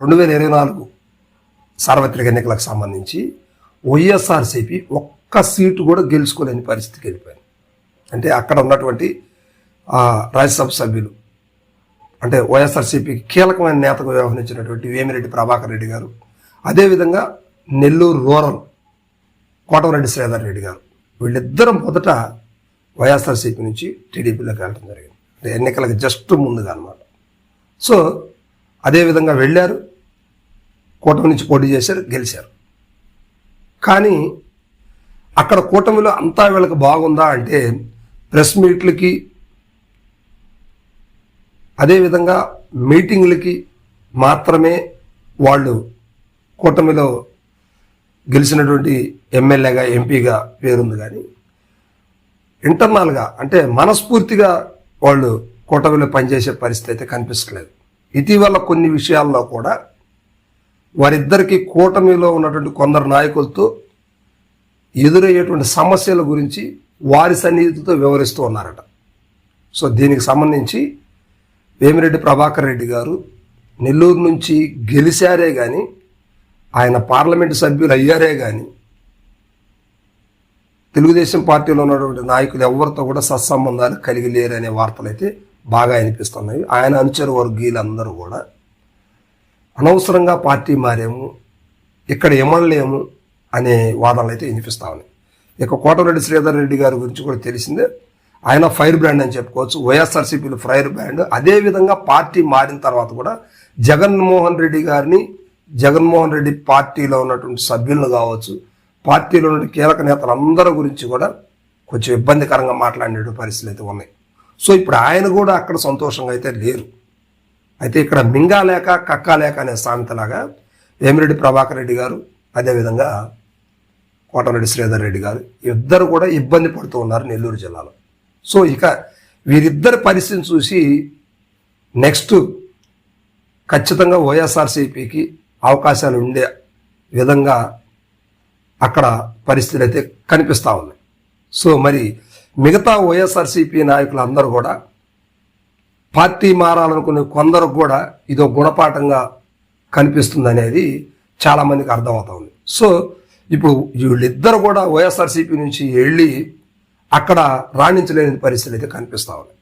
రెండు వేల ఇరవై నాలుగు సార్వత్రిక ఎన్నికలకు సంబంధించి వైఎస్ఆర్సీపీ ఒక్క సీటు కూడా గెలుచుకోలేని పరిస్థితికి వెళ్ళిపోయింది. అంటే అక్కడ ఉన్నటువంటి రాజ్యసభ సభ్యులు అంటే వైఎస్ఆర్సీపీకి కీలకమైన నేతగా వ్యవహరించినటువంటి వేమిరెడ్డి ప్రభాకర్ రెడ్డి గారు అదేవిధంగా నెల్లూరు రూరల్ కోటమరెడ్డి శ్రీధర్ రెడ్డి గారు వీళ్ళిద్దరం మొదట వైఎస్ఆర్సీపీ నుంచి టీడీపీలోకి వెళ్ళడం జరిగింది. అంటే ఎన్నికలకు జస్ట్ ముందుగా అనమాట సో అదేవిధంగా వెళ్ళారు. కూటమి నుంచి పోటీ చేశారు గెలిచారు. కానీ అక్కడ కూటమిలో అంతా వీళ్ళకి బాగుందా అంటే ప్రెస్ మీట్లకి అదేవిధంగా మీటింగ్లకి మాత్రమే వాళ్ళు కూటమిలో గెలిచినటువంటి ఎమ్మెల్యేగా ఎంపీగా పేరుంది కానీ ఇంటర్నల్గా అంటే మనస్ఫూర్తిగా వాళ్ళు కూటమిలో పనిచేసే పరిస్థితి అయితే కనిపించట్లేదు ఇటీవల కొన్ని విషయాల్లో కూడా వారిద్దరికీ కూటమిలో ఉన్నటువంటి కొందరు నాయకులతో ఎదురయ్యేటువంటి సమస్యల గురించి వారి సన్నిహితులతో వివరిస్తూ ఉన్నారట. సో దీనికి సంబంధించి వేమిరెడ్డి ప్రభాకర్ రెడ్డి గారు నెల్లూరు నుంచి గెలిచారే కానీ ఆయన పార్లమెంటు సభ్యులు అయ్యారే కానీ తెలుగుదేశం పార్టీలో ఉన్నటువంటి నాయకులు ఎవరితో కూడా సత్సంబంధాలు కలిగి లేరనే వార్తలు అయితే బాగా అనిపిస్తున్నాయి. ఆయన అనుచర వర్గీయులందరూ కూడా అనవసరంగా పార్టీ మారాము ఇక్కడ ఎమడలేము అనే వాదనలు అయితే వినిపిస్తా ఉన్నాయి. ఇక కోటరెడ్డి శ్రీధర్ రెడ్డి గారి గురించి కూడా తెలిసిందే. ఆయన ఫైర్ బ్రాండ్ అని చెప్పుకోవచ్చు వైఎస్ఆర్సీపీలో ఫైర్ బ్రాండ్. అదేవిధంగా పార్టీ మారిన తర్వాత కూడా జగన్మోహన్ రెడ్డి గారిని జగన్మోహన్ రెడ్డి పార్టీలో ఉన్నటువంటి సభ్యులను కావచ్చు పార్టీలో ఉన్న కీలక నేతలందరి గురించి కూడా కొంచెం ఇబ్బందికరంగా మాట్లాడే పరిస్థితులు అయితే ఉన్నాయి. సో ఇప్పుడు ఆయన కూడా అక్కడ సంతోషంగా అయితే లేరు. అయితే ఇక్కడ మింగాలేక కక్కాలేక అనే సామెతలాగా వేమిరెడ్డి ప్రభాకర్ రెడ్డి గారు అదేవిధంగా కోటరెడ్డి శ్రీధర్ రెడ్డి గారు ఇద్దరు కూడా ఇబ్బంది పడుతూ ఉన్నారు నెల్లూరు జిల్లాలో. సో ఇక వీరిద్దరి పరిస్థితిని చూసి నెక్స్ట్ ఖచ్చితంగా వైఎస్ఆర్సీపీకి అవకాశాలు ఉండే విధంగా అక్కడ పరిస్థితులు అయితే కనిపిస్తూ ఉన్నాయి. సో మరి మిగతా వైఎస్ఆర్సీపీ నాయకులు అందరూ కూడా పార్టీ మారాలనుకునే కొందరు కూడా ఇదో గుణపాఠంగా కనిపిస్తుంది అనేది చాలామందికి అర్థమవుతుంది సో ఇప్పుడు వీళ్ళిద్దరు కూడా వైఎస్ఆర్సీపీ నుంచి వెళ్ళి అక్కడ రాణించలేని పరిస్థితులు అయితే కనిపిస్తూ ఉన్నాయి